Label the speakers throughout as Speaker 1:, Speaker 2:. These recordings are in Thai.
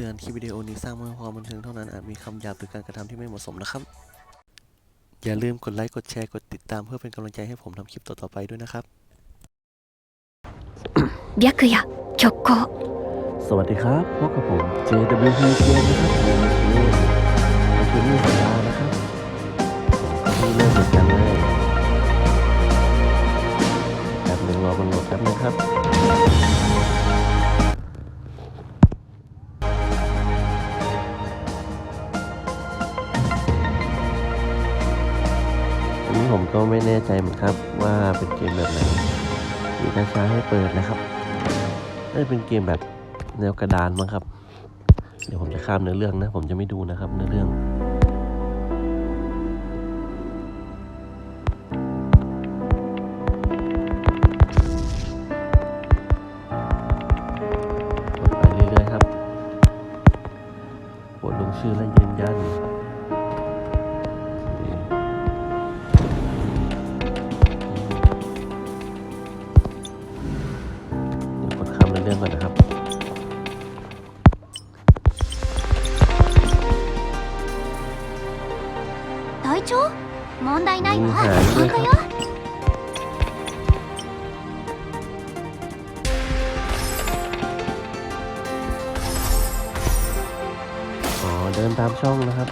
Speaker 1: ตือนคลิปวิดีโอนี้สร้างมาเพื่อความบันเทิงเท่านั้นอาจมีคำหยาบหรือการกระทำที่ไม่เหมาะสมนะครับ อย่าลืมกดไลค์กดแชร์กดติดตามเพื่อเป็นกำลังใจให้ผมทำคลิปต่อๆไปด้วยนะครับ
Speaker 2: 白夜極光
Speaker 1: สวัสดีครับพบกับผม JWP เกมนะครับ อันนี้ผมก็ไม่แน่ใจเหมือนครับว่าเป็นเกมแบบไหน มีกระช้าให้เปิดนะครับน่าจะเป็นเกมแบบแนวกระดานมั้งครับ เดี๋ยวผมจะข้ามเนื้อเรื่องนะ ผมจะไม่ดูนะครับเนื้อเรื่อง เรื่องก่อนนะครับ
Speaker 2: 隊長問題ないわ
Speaker 1: うんはい
Speaker 2: 本当よ
Speaker 1: อ๋อ เดินตามช่องนะครับ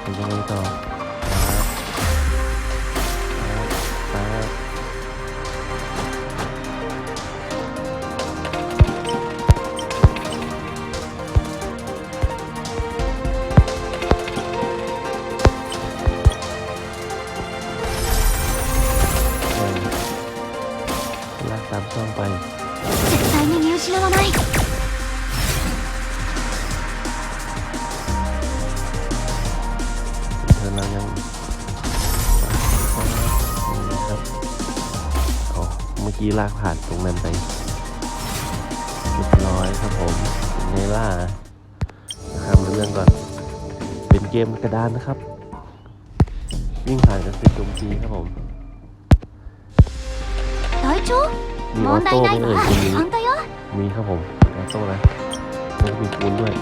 Speaker 1: เป็นยังไงต่อ ครับเอาเมื่อกี้ลากผ่านตรงนั้นไปเรียบร้อยครับผมเป็นไงล่ะนะครับเรื่องก่อน เป็นเกมกระดานนะครับ วิ่งผ่านกันเป็นโจมตีครับผม
Speaker 2: 隊長
Speaker 1: มีออ
Speaker 2: 問
Speaker 1: โต้
Speaker 2: 題
Speaker 1: ไห
Speaker 2: な
Speaker 1: ม
Speaker 2: い
Speaker 1: เอ่ย
Speaker 2: わ
Speaker 1: ตรงนี้
Speaker 2: 本当よ
Speaker 1: มีครับผมออโต้นะแล้วมีคูณด้วย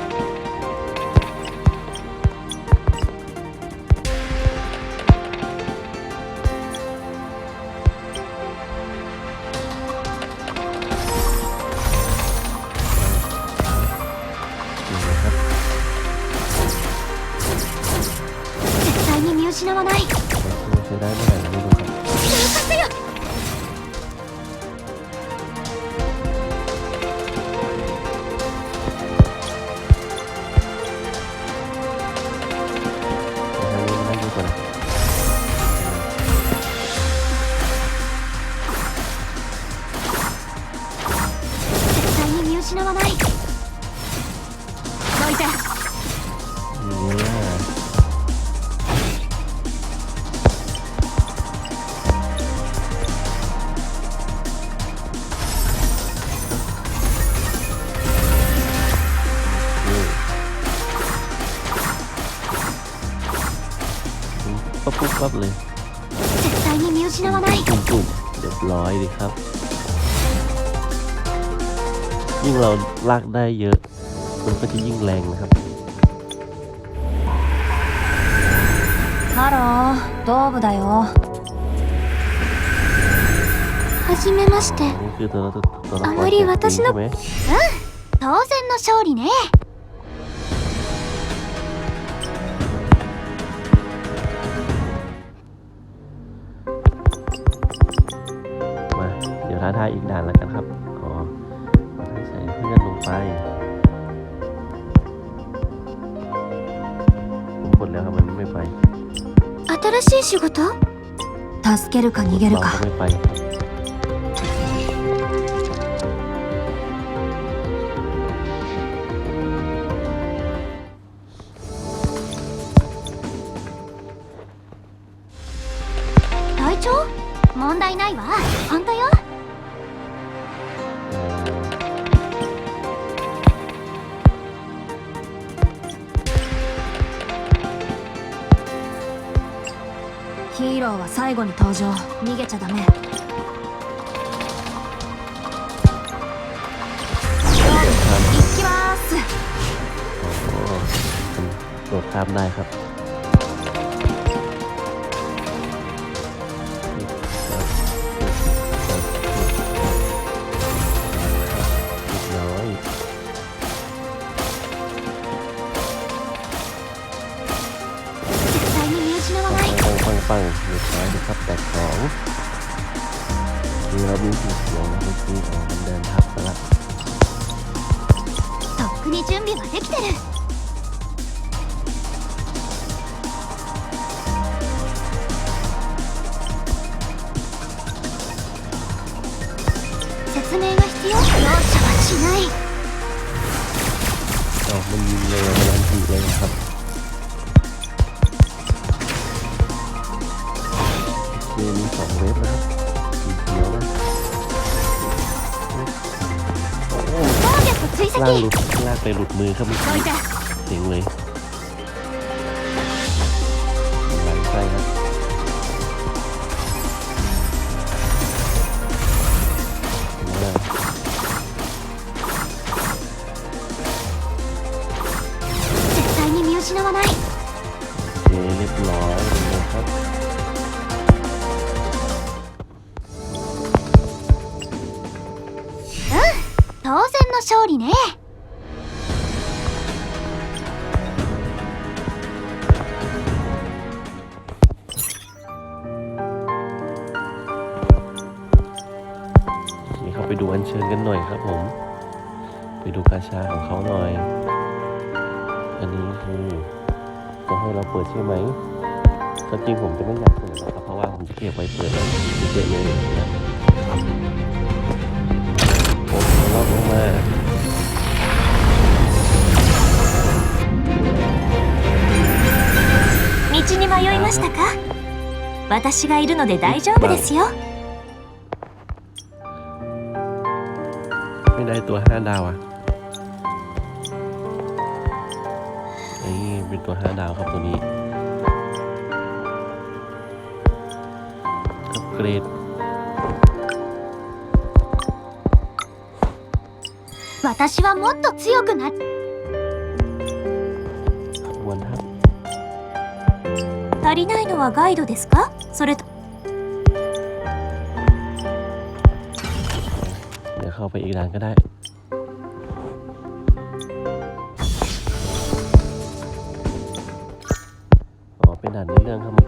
Speaker 2: 失わない。
Speaker 1: ปั๊บปุ๊บปั๊บเลย
Speaker 2: 絶対に見失わない
Speaker 1: จุ่มจุ่มเรียบร้อยดีครับ ยิ่งเราลากได้เยอะ มันก็จะยิ่งแรงนะครับ
Speaker 2: ハロードーブだよはじめまして
Speaker 1: นี่คือตัวตัวตัวละคร
Speaker 2: あまり
Speaker 1: จากจีน
Speaker 2: 私の
Speaker 1: ใช่ไหม
Speaker 2: 当然の勝利ね
Speaker 1: ครับ อ๋อมาให้ใส่เพื่อนลงไป ผมกดแล้วครับมันไม่ไป
Speaker 2: 新しい仕事助けるか逃げる
Speaker 1: เรา
Speaker 2: か
Speaker 1: ก็ไม่ไป
Speaker 2: 隊 ヒーローは最後に登場。逃げちゃダメ。
Speaker 1: 行きます。โอ้ คือเรามีสีเขียวนะเมื่อกี้อ๋อมันเดินทับไปละ
Speaker 2: とっくに準備はできてる説明が必要容赦はしない
Speaker 1: อ๋อมันยิงเลยมันทันทีเลยนะครับโอเคมีสองเวฟนะครับสีเขียวนะ
Speaker 2: ターゲット追跡
Speaker 1: ล่างหลุดลากไปหลุดมือครับเมื่อ
Speaker 2: ど
Speaker 1: กี้
Speaker 2: いて
Speaker 1: เสียงเลยหลังไส้ครับมา
Speaker 2: 絶対に見失わない
Speaker 1: โอเคเรียบร้อยเลยครับ
Speaker 2: 勝利ね
Speaker 1: โอเคเข้าไปดูอัญเชิญกันหน่อยครับผม ไปดูกาชาของเขาหน่อย อันนี้คือจะให้เราเปิดใช่ไหมก็จริงผมจะไม่อยากเปิดนะครับ เพราะว่าผมจะเก็บไว้เปิดแล้วเยอะเลยนะโอ้โหรอบลงมา
Speaker 3: ましたか私がいるので大丈夫ですよ
Speaker 1: ไม่ได้ตัวห้าดาวอ่ะนี่เป็นตัวห้าดาวครับตัวนี้อัปเกรด
Speaker 2: 私はもっと強くな
Speaker 3: 足りないのはガイドですかそれと
Speaker 1: เดี๋ยวเข้าไปอีกด่านก็ได้ อ๋อ เป็นด่านในเรื่องครับ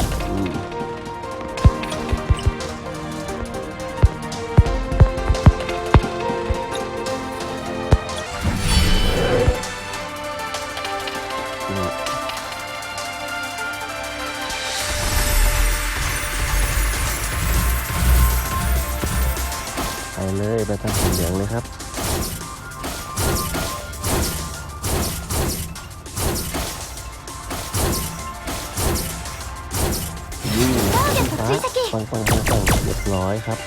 Speaker 1: ขึ้นฟ้าปังปังปังปังเรียบร้อยครับ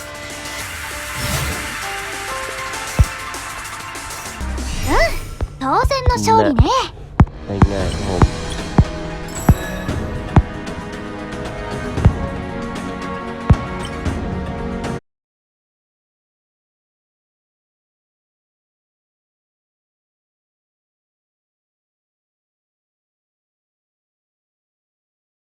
Speaker 2: 当然の勝利ね
Speaker 1: ง่าย